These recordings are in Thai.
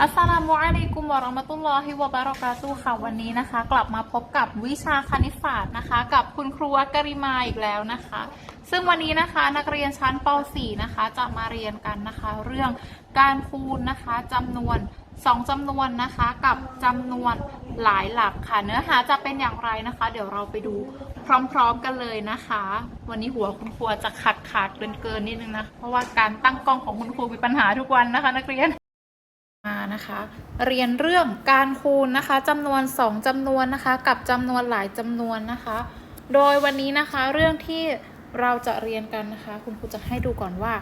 อัสสลามุอะลัยกุมวะเราะมะตุลลอฮิวะบะเราะกาตุค่ะวันนี้นะคะ กลับมาพบกับวิชาคณิตศาสตร์นะคะ กับคุณครูอักกริมาอีกแล้วนะคะ ซึ่งวันนี้นะคะนักเรียนชั้นป .4 นะคะ จะมาเรียนกันนะคะ เรื่องการคูณนะคะจำนวน2จำนวนนะคะกับจำนวนหลายหลักค่ะ เนื้อหาจะเป็นอย่างไรนะคะ เดี๋ยวเราไปดูพร้อมๆกันเลยนะคะ วันนี้หัวคุณครูจะขาดขาดเกินๆนิดนึงนะเพราะว่าการตั้งกล้องของคุณครูมีปัญหาทุกวันนะคะ นักเรียน มานะคะเรียนเรื่องการคูณนะคะจำนวน 2จำนวนนะคะ กับจำนวนหลายจำนวนนะคะ โดยวันนี้นะคะเรื่องที่เราจะเรียนกันนะคะ คุณครูจะให้ดูก่อนว่า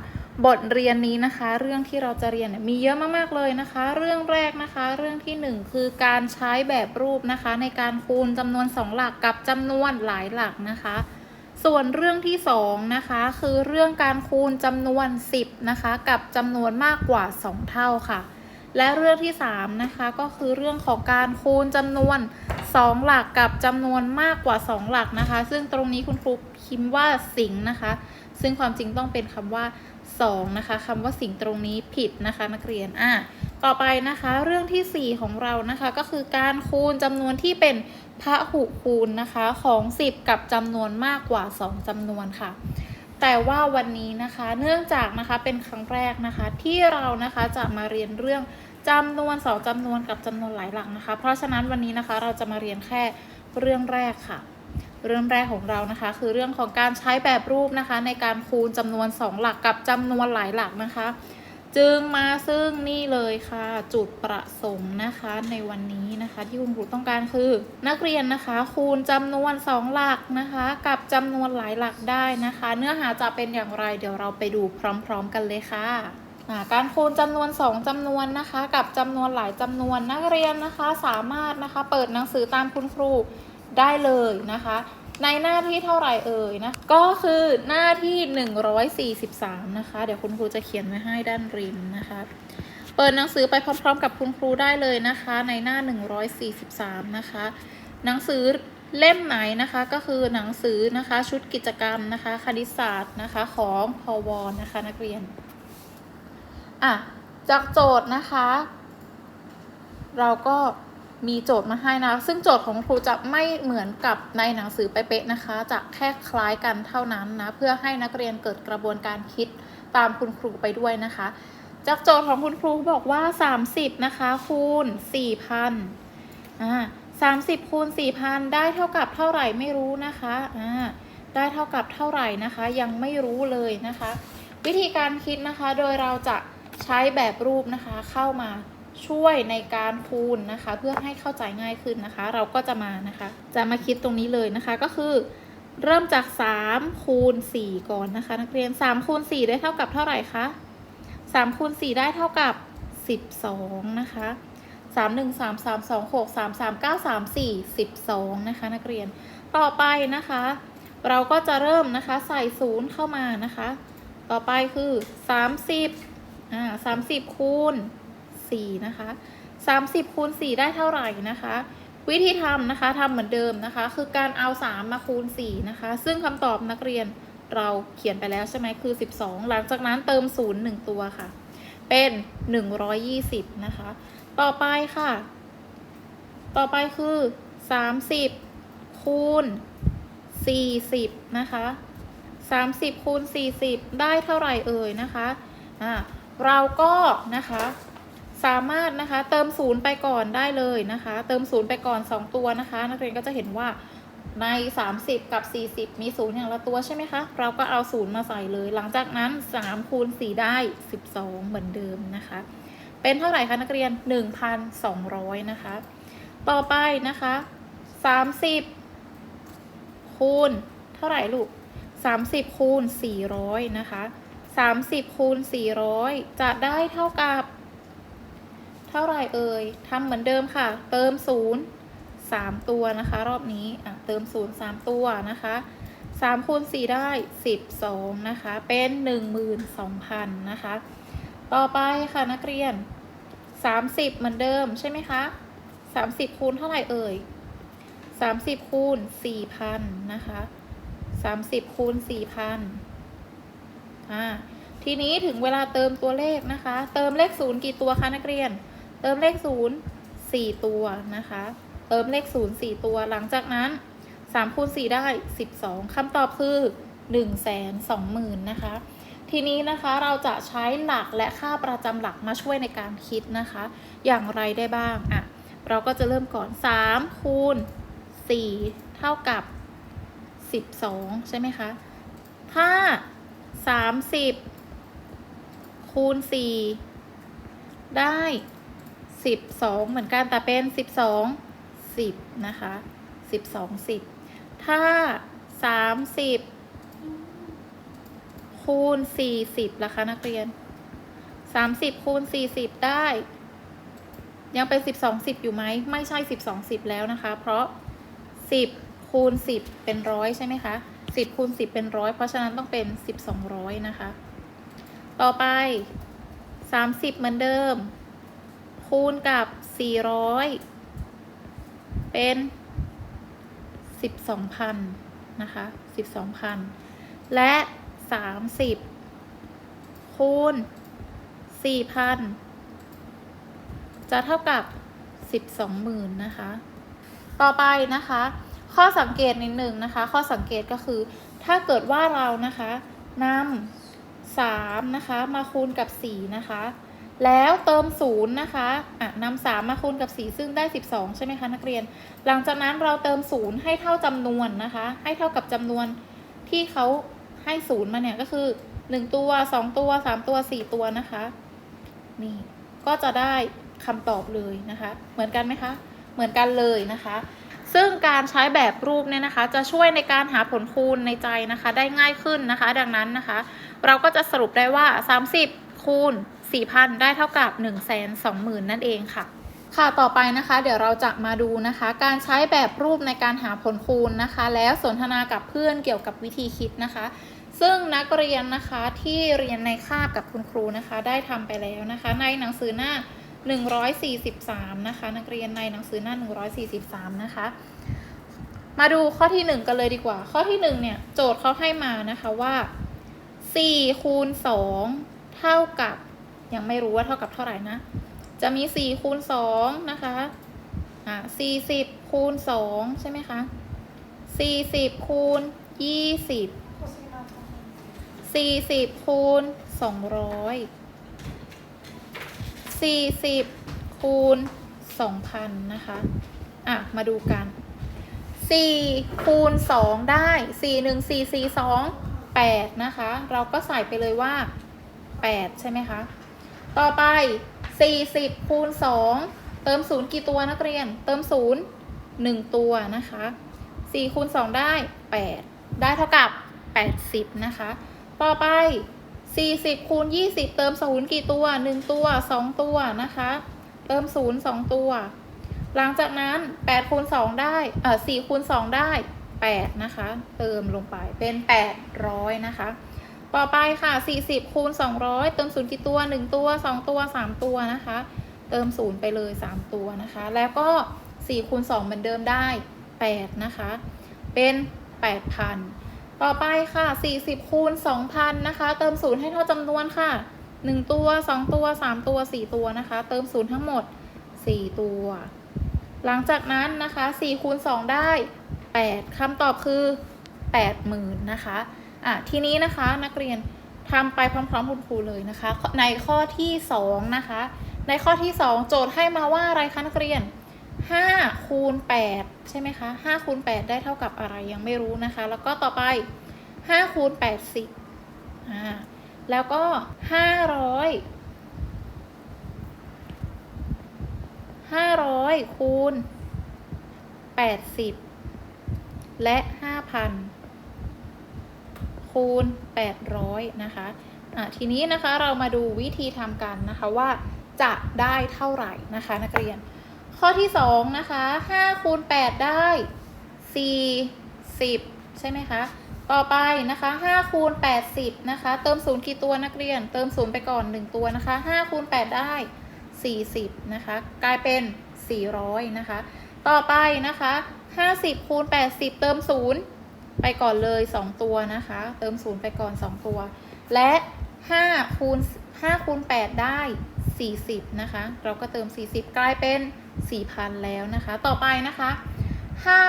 บทเรียนนี้นะคะ เรื่องที่เราจะเรียนมีเยอะมากๆเลยนะคะ เรื่องแรกนะคะ เรื่องที่หนึ่งคือการใช้แบบรูปนะคะ ในการคูณจำนวนสองหลักกับจำนวนหลายหลักนะคะ ส่วนเรื่องที่สองนะคะคือเรื่องการคูณจำนวน 10นะคะกับจำนวนมากกว่า 2 เท่าค่ะ และเรื่องที่ 3 นะคะก็คือเรื่องของการคูณจำนวน 2 หลักกับจำนวนมากกว่า 2 หลักนะคะ ซึ่งตรงนี้คุณครูพิมพ์ว่าสิงนะคะ ซึ่งความจริงต้องเป็นคำว่า2นะคะคำว่าสิงตรงนี้ผิดนะคะนักเรียนอะต่อไปนะคะเรื่องทีสี่ 4 ของเรานะคะก็คือการคูณจำนวนที่เป็นพหุคูณนะคะของ 10 กับจำนวนมากกว่า 2จำนวนค่ะ แต่ว่าวันนี้นะคะเนื่องจากนะคะเป็นครั้งแรกนะคะที่เรานะคะจะมาเรียนเรื่องจำนวนสองจำนวนกับจำนวนหลายหลักนะคะ เพราะฉะนั้นวันนี้นะคะเราจะมาเรียนแค่เรื่องแรกค่ะ เรื่องแรกของเรานะคะ คือเรื่องของการใช้แบบรูปนะคะ ในการคูณจำนวน 2 หลักกับจำนวนหลายหลักนะคะ จึงมาซึ่งนี่เลยค่ะ จุดประสงค์นะคะในวันนี้นะคะ ที่คุณครูต้องการคือ นักเรียนนะคะ คูณจำนวน 2 หลักนะคะ กับจำนวนหลายหลักได้นะคะ เนื้อหาจะเป็นอย่างไรเดี๋ยวเราไปดูพร้อม ๆ กันเลยค่ะการคูณจำนวน 2จำนวนนะคะ กับจำนวนหลายจำนวนนักเรียนนะคะ สามารถนะคะเปิดหนังสือตามคุณครูได้เลยนะคะ ในหน้าที่เท่าไหร่เอ่ยนะ ก็คือหน้าที่ 143 นะคะ เดี๋ยวคุณครูจะเขียนไว้ให้ด้านริมนะคะ เปิดหนังสือไปพร้อม ๆ กับคุณครูได้เลยนะคะ ในหน้า 143 นะคะ หนังสือเล่มไหนนะคะก็คือหนังสือนะคะชุดกิจกรรมนะคะ คณิตศาสตร์นะคะของพวนะคะนักเรียนอะจากโจทย์นะคะ เราก็ มีโจทย์มาให้นะ ซึ่งโจทย์ของครูจะไม่เหมือนกับในหนังสือไปเป๊ะนะคะ จะแค่คล้ายกันเท่านั้นนะ เพื่อให้นักเรียนเกิดกระบวนการคิดตามคุณครูไปด้วยนะคะ จากโจทย์ของคุณครูบอกว่า 30 นะคะ คูณ 4,000อ่า30 คูณ 4,000 ได้เท่ากับเท่าไหร่ไม่รู้นะคะอ่าได้เท่ากับเท่าไหร่นะคะ ยังไม่รู้เลยนะคะ วิธีการคิดนะคะโดยเราจะใช้แบบรูปนะคะเข้ามา ช่วยในการคูณนะคะ เพื่อให้เข้าใจง่ายขึ้นนะคะ เราก็จะมานะคะ จะมาคิดตรงนี้เลยนะคะก็คือ เริ่มจาก 3 คูณ 4 ก่อนนะคะ นักเรียน3คูณ4ได้เท่ากับเท่าไหร่คะ3คูณ4ได้เท่ากับ 12 นะคะ3 1 3 3 2 6 3 3 9 3 4 12 นะคะ นักเรียนต่อไปนะคะ เราก็จะเริ่มนะคะใส่ศูนย์เข้ามานะคะ ต่อไปคือ 30อ่า30 คูณ 4นะคะ30คูณ4ได้เท่าไหร่นะคะ วิธีทำนะคะทำเหมือนเดิมนะคะ คือการเอา 3 มาคูณ4นะคะ ซึ่งคำตอบนักเรียนเราเขียนไปแล้วใช่ไหมคือ 12 หลังจากนั้นเติม 0 1 ตัวค่ะ เป็น 120 นะคะ ต่อไปค่ะ ต่อไปคือ 30 คูณ 40 นะคะ 30คูณ40 ได้เท่าไหร่เอ่ยนะคะอ่าเราก็นะคะ สามารถนะคะเติมศูนย์ไปก่อนได้เลยนะคะ เติมศูนย์ไปก่อน 2 ตัวนะคะ นักเรียนก็จะเห็นว่าใน 30 กับ 40 มีศูนย์อย่างละตัวใช่ไหมคะ เราก็เอาศูนย์มาใส่เลย หลังจากนั้น3คูณ4ได้ 12 เหมือนเดิมนะคะ เป็นเท่าไหร่คะนักเรียน 1,200 นะคะ ต่อไปนะคะ 30 คูณ เท่าไหร่ลูก 30 คูณ 400 นะคะ 30 คูณ 400 จะได้เท่ากับ ท่าไหร่เอ่ยทำเหมือนเดิมค่ะ เติม 0 3 ตัวนะคะ รอบนี้อะเติม 0 3 ตัวนะคะ3คูณ4ได้ 12 นะคะ เป็น 12,000 นะคะ ต่อไปค่ะนักเรียน 30 เหมือนเดิมใช่ไหมคะ 30 คูณเท่าไหร่เอ่ย 30 คูณ 4,000 นะคะ 30 คูณ 4,000 อ่า ทีนี้ถึงเวลาเติมตัวเลขนะคะ เติมเลขศูนย์กี่ตัวคะนักเรียน เติมเลขศูนย์สี่ตัวนะคะ เติมเลขศูนย์สี่ตัวหลังจากนั้นสามคูณสี่ได้สิบสองคำตอบคือหนึ่งแสนสองหมื่นนะคะ ทีนี้นะคะเราจะใช้หลักและค่าประจำหลักมาช่วยในการคิดนะคะ อย่างไรได้บ้างอะเราก็จะเริ่มก่อน3คูณ4เท่ากับ 12 ใช่ไหมคะ ถ้า 30คูณ4ได้ 12เหมือนกันแต่เป็น12 10นะคะ12 10ถ้า30คูณ40ล่ะคะนักเรียน30คูณ40ได้ ยังเป็น12 10อยู่ไหมไม่ใช่12 10แล้วนะคะ เพราะ10คูณ10เป็นร้อยใช่ไหมคะ10คูณ10เป็นร้อยเพราะฉะนั้นต้องเป็น1200นะคะ ต่อไป30เหมือนเดิม คูณกับ 400 เป็น 12,000 นะคะ 12,000 และ 30 คูณ 4,000 จะเท่ากับ 12,000 นะคะ ต่อไปนะคะ ข้อสังเกตนิดหนึ่งนะคะ ข้อสังเกตก็คือ ถ้าเกิดว่าเรานะคะนำ3นะคะ มาคูณกับ 4 นะคะ แล้วเติม0นะคะอะนำ3มมาคูณกับ4ซึ่งได้12ใช่ไหมคะนักเรียน หลังจากนั้นเราเติม0ให้เท่าจำนวนนะคะ ให้เท่ากับจำนวนที่เขาให้0มาเนี่ยก็คือ1ตัว2ตัว3ตัว4ตัวนะคะ นี่ก็จะได้คำตอบเลยนะคะ เหมือนกันไหมคะ เหมือนกันเลยนะคะ ซึ่งการใช้แบบรูปเนี่ยนะคะ จะช่วยในการหาผลคูณในใจนะคะ ได้ง่ายขึ้นนะคะ ดังนั้นนะคะ เราก็จะสรุปได้ว่า 30 คูณ 4,000 ได้เท่ากับ 1 2 0 0 0 0 นั่นเองค่ะ ค่ะต่อไปนะคะ เดี๋ยวเราจะมาดูนะคะ การใช้แบบรูปในการหาผลคูณนะคะ แล้วสนทนากับเพื่อนเกี่ยวกับวิธีคิดนะคะ ซึ่งนักเรียนนะคะที่เรียนในคาบกับคุณครูนะคะ ได้ทำไปแล้วนะคะ ในหนังสือหน้า 143 นะคะ นักเรียนในหนังสือหน้า 143 นะคะมาดูข้อที่ 1 กันเลยดีกว่า ข้อที่ 1 เนี่ย โจทย์เขาให้มานะคะว่า4คูณ2เท่ากับ ยังไม่รู้ว่าเท่ากับเท่าไหร่นะ จะมี4คูณ2นะคะ อ่า40คูณ2ใช่ไหมคะ40คูณ20 40คูณ200 40คูณ2,000นะคะ อะ มาดูกัน4คูณ2ได้4 1 4 4 2 8นะคะ เราก็ใส่ไปเลยว่า8ใช่ไหมคะ ต่อไป 40คูณ2เติม 0 กี่ตัวนักเรียน เติม 0 1 ตัวนะคะ4คูณ2ได้ 8 ได้เท่ากับ 80 นะคะ ต่อไป 40คูณ20 เติม 0 กี่ตัว 1 ตัว 2 ตัวนะคะ เติม 0 2 ตัว หลังจากนั้น8คูณ2ได้ เอ่อ4คูณ2ได้ 8 นะคะ เติมลงไปเป็น 800 นะคะ ต่อไปค่ะ 40คูณ200 เติม0กี่ตัว 1 ตัว 2 ตัว 3 ตัวนะคะ เติม0ไปเลย 3 ตัวนะคะ แล้วก็4คูณ2เหมือนเดิมได้ 8 นะคะ เป็น 8,000 ต่อไปค่ะ 40คูณ2,000 นะคะ เติม0ให้เท่าจำนวนค่ะ 1 ตัว 2 ตัว 3 ตัว 4 ตัวนะคะ เติม0ทั้งหมด 4 ตัว หลังจากนั้นนะคะ4คูณ2ได้ 8คำตอบคือ 80,000 นะคะ อะทีนี้นะคะนักเรียนทำไปพร้อมๆคุณครูเลยนะคะ ในข้อที่2นะคะ ในข้อที่ 2 โจทย์ให้มาว่าอะไรคะนักเรียน5คูณ8ใช่ไหมคะ5คูณ8ได้เท่ากับอะไรยังไม่รู้นะคะ แล้วก็ต่อไป5คูณ80อ่าแล้วก็ 500 500คูณ80 และ 5,000 คูณ 800 นะคะอะทีนี้นะคะเรามาดูวิธีทำกันนะคะว่าจะได้เท่าไหร่นะคะนักเรียน ข้อที่2นะคะ5คูณ8ได้ 40 ใช่ไหมคะ ต่อไปนะคะ5คูณ80 นะคะ เติม0กี่ตัวนักเรียน เติม0ไปก่อน 1 ตัวนะคะ5คูณ8ได้ 40 นะคะ กลายเป็น 400 นะคะ ต่อไปนะคะ 50คูณ80 เติม0 ไปก่อนเลย 2 ตัวนะคะ เติม0ไปก่อน 2 ตัว และ5คูณ5คูณ8ได้ 40 นะคะ เราก็เติม 40 กลายเป็น 4,000 แล้วนะคะ ต่อไปนะคะ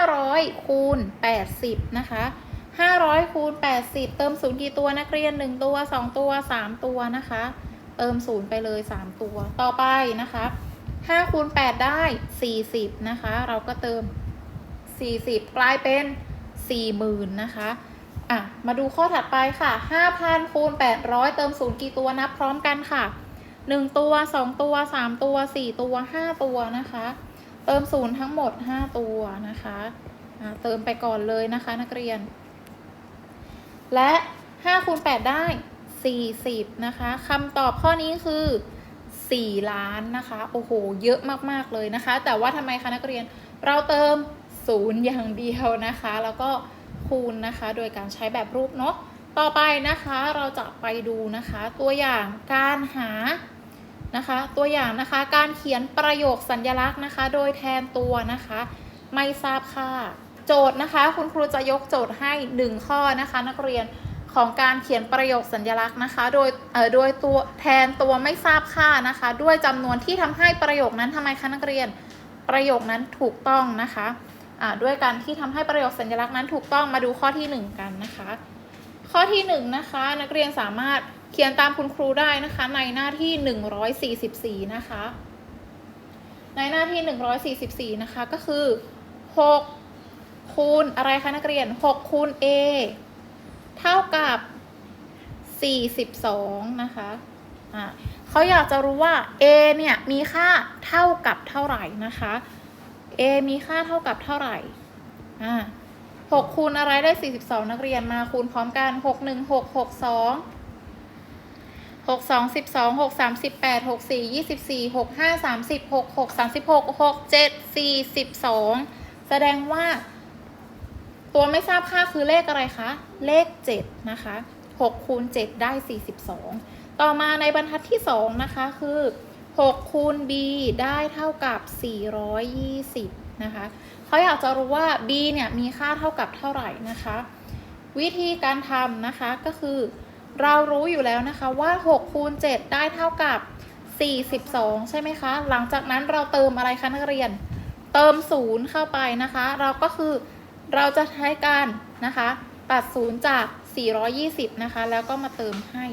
500คูณ80 นะคะ 500คูณ80 เติม0กี่ตัวนักเรียน 1 ตัว 2 ตัว 3 ตัวนะคะ เติม0ไปเลย 3 ตัว ต่อไปนะคะ5คูณ8ได้ 40 นะคะ เราก็เติม 40 กลายเป็น 40,000นะคะอะมาดูข้อถัดไปค่ะ5,000คูณ800เติม0กี่ตัวนับพร้อมกันค่ะ1ตัว2ตัว3ตัว4ตัว5ตัวนะคะ เติม0ทั้งหมด5ตัวนะคะอะเติมไปก่อนเลยนะคะนักเรียน และ5คูณ8ได้40นะคะคำตอบข้อนี้คือ4ล้านนะคะ โอ้โห เยอะมาก ๆ เลยนะคะ แต่ว่าทำไมคะนักเรียน เราเติม 0อย่างเดียวนะคะ แล้วก็คูณนะคะ โดยการใช้แบบรูปเนาะต่อไปนะคะเราจะไปดูนะคะตัวอย่างการหานะคะตัวอย่างนะคะการเขียนประโยคสัญญลักษณ์นะคะ โดยแทนตัวนะคะ ไม่ทราบค่าโจทย์นะคะ คุณครูจะยกโจทย์ให้ 1 ข้อนะคะ นักเรียนของการเขียนประโยคสัญญลักษณ์นะคะ โดยเอ่อโดยตัวแทนตัวไม่ทราบค่านะคะ ด้วยจำนวนที่ทำให้ประโยคนั้นทำไมคะนักเรียน ประโยคนั้นถูกต้องนะคะ ด้วยการที่ทำให้ประโยคสัญลักษณ์นั้นถูกต้องมาดูข้อที่ 1 กันนะคะ ข้อที่1นงนะคะนักเรียนสามารถเขียนตามคุณครูได้นะคะในหน้าที่ 144 นะคะ ในหน้าที่ 144 นะคะก็คือ 6 คูณอะไรคะนักเรียน 6 คูณ a เท่ากับ 42 นะคะอ่าเขาอยากจะรู้ว่า a เนี่ยมีค่าเท่ากับเท่าไหร่นะคะ a มีค่าเท่ากับเท่าไหร่หกคูณอะไรได้สี่สิบสองนักเรียนมาคูณพร้อมกันหกหนึ่งหกหกสองหกสองสิบสองหกสามสิบแปดหกสี่ยี่สิบสี่หกห้าสามสิบหกหกสามสิบหกหกเจ็ดสี่สิบสองแสดงว่า ตัวไม่ทราบค่าคือเลขอะไรคะ เลขเจ็ดนะคะหกคูณเจ็ดได้สี่สิบสองต่อมาในบรรทัดที่สองนะคะคือ 6คูณ b ได้เท่ากับ 420 นะคะเขาอยากจะรู้ว่า b เนี่ยมีค่าเท่ากับเท่าไหร่นะคะ วิธีการทำนะคะก็คือเรารู้อยู่แล้วนะคะว่า 6 คูณ 7 ได้เท่ากับ 42 ใช่ไหมคะ หลังจากนั้นเราเติมอะไรคะนักเรียน เติม 0 เข้าไปนะคะ เราก็คือเราจะใช้การนะคะ ตัด 0 จาก 420 นะคะ แล้วก็มาเติมให้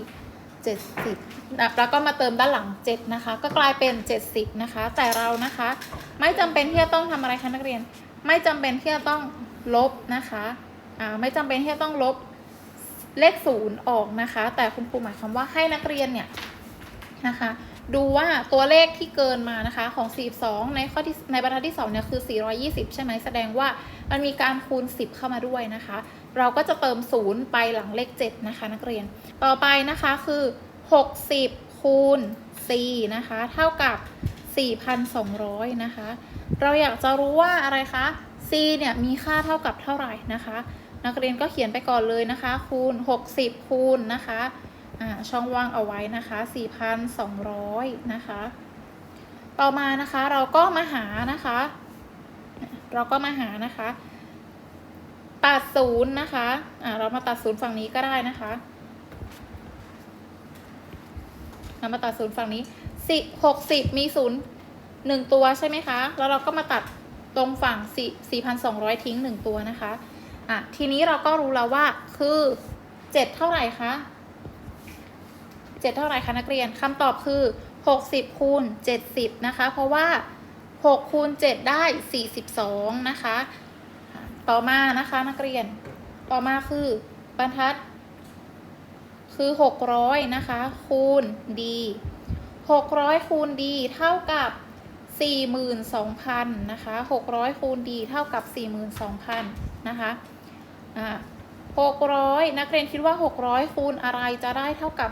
70นะแล้วก็มาเติมด้านหลัง 7 นะคะ ก็กลายเป็น 70 นะคะ แต่เรานะคะ ไม่จำเป็นที่จะต้องทำอะไรคะนักเรียน ไม่จำเป็นที่จะต้องลบนะคะอ่าไม่จำเป็นที่จะต้องลบเลขศูนย์ออกนะคะ แต่คุณครูหมายความว่าให้นักเรียนเนี่ยนะคะ ดูว่าตัวเลขที่เกินมานะคะของ 42 ในข้อที่ในบรรทัดที่2เนี่ยคือ 420 ใช่ไหมแสดงว่ามันมีการคูณ 10 เข้ามาด้วยนะคะ เราก็จะเติม0ไปหลังเลข 7 นะคะ นักเรียน ต่อไปนะคะคือ 60 คูณ 4 นะคะ เท่ากับ 4,200 นะคะ เราอยากจะรู้ว่าอะไรคะ c เนี่ยมีค่าเท่ากับเท่าไหร่นะคะ นักเรียนก็เขียนไปก่อนเลยนะคะ คูณ 60 คูณนะคะช่องว่างเอาไว้นะคะ 4,200 นะคะ ต่อมานะคะเราก็มาหานะคะ เราก็มาหานะคะ ตัดศูนย์นะคะอ่าเรามาตัดศูนย์ฝั่งนี้ก็ได้นะคะ เรามาตัดศูนย์ฝั่งนี้สิหกสิบมีศูนย์หนึ่งตัวใช่ไหมคะ แล้วเราก็มาตัดตรงฝั่งสี่สี่พันสองร้อยทิ้งหนึ่งตัวนะคะอะทีนี้เราก็รู้แล้วว่าคือเจ็ดเท่าไหร่คะเจ็ดเท่าไหร่คะนักเรียนคำตอบคือหกสิบคูณเจ็ดสิบนะคะ เพราะว่าหกคูณเจ็ดได้สี่สิบสองนะคะ ต่อมานะคะนักเรียน ต่อมาคือบรรทัด คือ 600 นะคะ คูณ d 600 คูณ d เท่ากับ 42,000 นะคะ 600 คูณ d เท่ากับ 42,000 นะคะอ่า600 นักเรียนคิดว่า 600 คูณอะไรจะได้เท่ากับ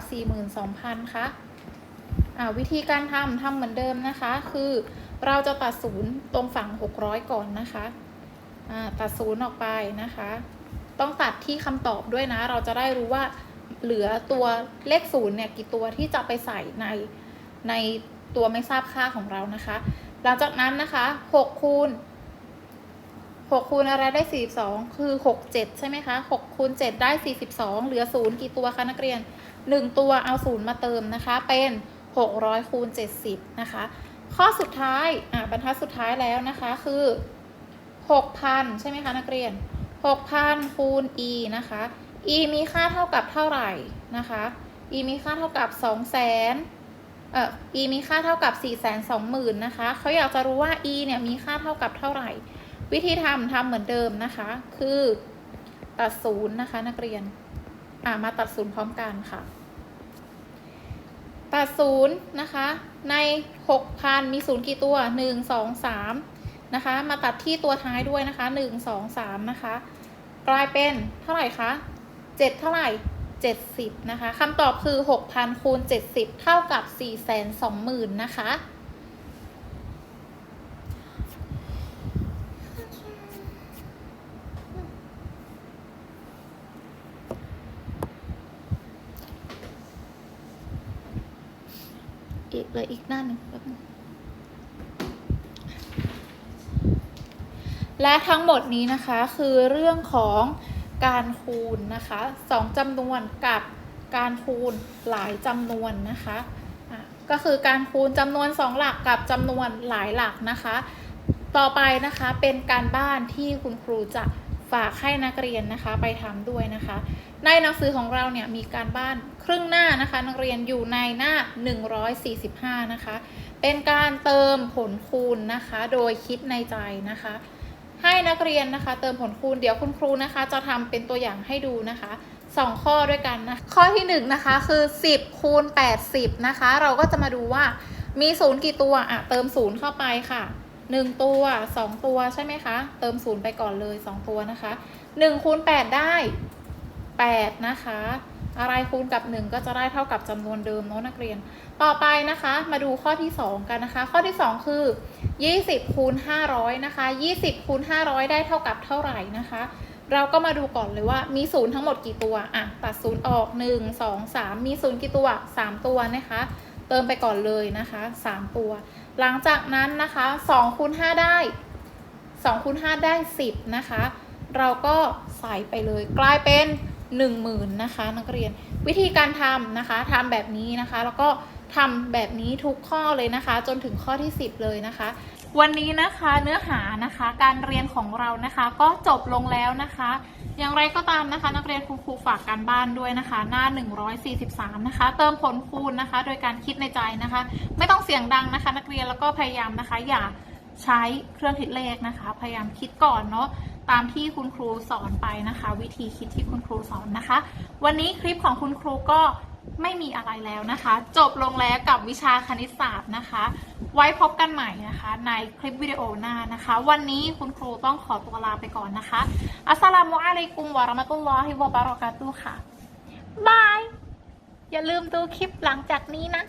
42,000 คะอ่าวิธีการทำทำเหมือนเดิมนะคะ คือเราจะตัดศูนย์ตรงฝั่ง 600 ก่อนนะคะ ตัดศูนย์ออกไปนะคะ ต้องตัดที่คำตอบด้วยนะ เราจะได้รู้ว่าเหลือตัวเลขศูนย์เนี่ยกี่ตัวที่จะไปใส่ในในตัวไม่ทราบค่าของเรานะคะ หลังจากนั้นนะคะ6คูณ6คูณอะไรได้ 42 คือ 67 ใช่ไหมคะ6คูณ7ได้ 42 เหลือ 0 กี่ตัวคะนักเรียน 1 ตัวเอา 0 มาเติมนะคะ เป็น 600คูณ70 นะคะ ข้อสุดท้าย อะบรรทัดสุดท้ายแล้วนะคะคือ 6,000 ใช่ไหมคะนักเรียน 6,000 คูณ e นะคะ e มีค่าเท่ากับเท่าไหร่นะคะ e มีค่าเท่ากับ 200,000เอ่อ e มีค่าเท่ากับ 420,000 นะคะ เขาอยากจะรู้ว่า e เนี่ยมีค่าเท่ากับเท่าไหร่ วิธีทำทำเหมือนเดิมนะคะ คือตัดศูนย์นะคะนักเรียน อ่ามาตัดศูนย์พร้อมกันค่ะตัดศูนย์นะคะ ใน 6,000 มีศูนย์กี่ตัว 1 2 3 นะคะ มาตัดที่ตัวท้ายด้วยนะคะ 1 2 3 นะคะ กลายเป็นเท่าไหร่คะ 7 เท่าไหร่ 70 นะคะคำตอบคือ 6,000คูณ70 เท่ากับ 420,000 นะคะ อีกเลยอีกหน้าหนึ่งแป๊บนึง และทั้งหมดนี้นะคะคือเรื่องของการคูณนะคะสองจำนวนกับการคูณหลายจำนวนนะคะะก็คือการคูณจำนวนสองหลักกับจำนวนหลายหลักนะคะ ต่อไปนะคะเป็นการบ้านที่คุณครูจะฝากให้นักเรียนนะคะไปทำด้วยนะคะ ในหนังสือของเราเนี่ยมีการบ้านครึ่งหน้านะคะ นักเรียนอยู่ในหน้า 145 นะคะ เป็นการเติมผลคูณนะคะ โดยคิดในใจนะคะ ให้นักเรียนนะคะ เติมผลคูณเดี๋ยวคุณครูนะคะ จะทำเป็นตัวอย่างให้ดูนะคะสองข้อด้วยกันนะข้อที่1นงนะคะคือ 10คูณ80 นะคะ เราก็จะมาดูว่ามีศูนย์กี่ตัวอะเติมศูนย์เข้าไปค่ะ 1 ตัว 2 ตัวใช่ไหมคะ เติมศูนย์ไปก่อนเลย 2 ตัวนะคะ1คูณ8ได้8นะคะ อะไรคูณกับ 1 ก็จะได้เท่ากับจำนวนเดิมเนาะนักเรียน ต่อไปนะคะมาดูข้อที่ 2 กันนะคะ ข้อที่ 2 คือ 20คูณ500นะคะ20คูณ500 ได้เท่ากับเท่าไหร่นะคะ เราก็มาดูก่อนเลยว่ามีศูนย์ทั้งหมดกี่ตัวอะตัดศูนย์ออก 1 2 3 มีศูนย์กี่ตัว 3 ตัวนะคะ เติมไปก่อนเลยนะคะ 3 ตัว หลังจากนั้นนะคะ2คูณ5ได้2คูณ5ได้ 10 นะคะ เราก็ใส่ไปเลยกลายเป็น 10,000นะคะนักเรียนวิธีการทำนะคะทำแบบนี้นะคะ แล้วก็ทำแบบนี้ทุกข้อเลยนะคะ จนถึงข้อที่ 10 เลยนะคะ วันนี้นะคะเนื้อหานะคะการเรียนของเรานะคะ ก็จบลงแล้วนะคะ อย่างไรก็ตามนะคะ นักเรียนคุณครูฝากการบ้านด้วยนะคะ หน้า 143 นะคะ เติมผลคูณนะคะ โดยการคิดในใจนะคะ ไม่ต้องเสียงดังนะคะ นักเรียนแล้วก็พยายามนะคะอย่าใช้เครื่องคิดเลขนะคะ พยายามคิดก่อนเนาะ ตามที่คุณครูสอนไปนะคะ วิธีคิดที่คุณครูสอนนะคะ วันนี้คลิปของคุณครูก็ไม่มีอะไรแล้วนะคะ จบลงแล้วกับวิชาคณิตศาสตร์นะคะ ไว้พบกันใหม่นะคะ ในคลิปวิดีโอหน้านะคะ วันนี้คุณครูต้องขอตัวลาไปก่อนนะคะ อัสสลามุอะลัยกุมวะราะมะตุลลอฮิวะบะเราะกาตุค่ะบาย อย่าลืมดูคลิปหลังจากนี้นะ